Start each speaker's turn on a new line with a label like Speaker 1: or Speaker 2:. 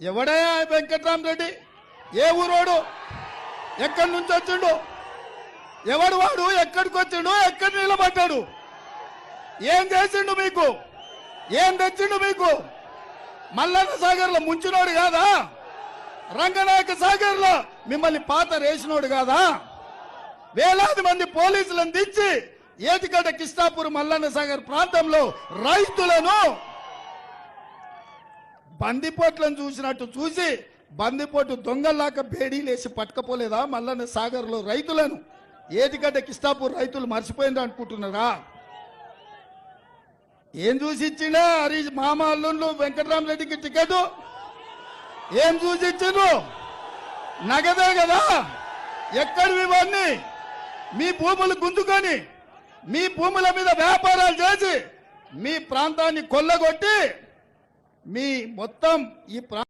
Speaker 1: ఎవడయా వెంకట్రామరెడ్డి ఏ ఊరోడు? ఎక్కడి నుంచి వచ్చిండు? ఎవడు వాడు? ఎక్కడికి వచ్చిండు? ఎక్కడ నిలబడ్డాడు? ఏం చేసిండు మీకు? ఏం తెచ్చిండు మీకు? మల్లన్న సాగర్లో ముంచినోడు కాదా? రంగనాయక సాగర్లో మిమ్మల్ని పాత రేసినోడు కాదా? వేలాది మంది పోలీసులను దించి ఏటికట కిష్టాపూర్ మల్లన్న సాగర్ ప్రాంతంలో రైతులను బందిపోట్లను చూసినట్టు చూసి బందిపోటు దొంగల్లాక బేడీలేసి పట్టుకపోలేదా మల్లన్న సాగర్లో రైతులను? ఏటిగడ్డ కిస్తాపూర్ రైతులు మర్చిపోయిండ్రు అనుకుంటున్నారా? ఏం చూసి ఇచ్చిండే హరి మామ అల్లుళ్ళు వెంకటరామరెడ్డికి టికెట్? ఏం చూసి ఇచ్చిండ్రు నగదే కదా? ఎక్కడివి ఇవన్నీ? మీ భూములు గుంజుకొని మీ భూముల మీద వ్యాపారాలు చేసి మీ ప్రాంతాన్ని కొల్లగొట్టి మీ మొత్తం ఈ ప్రా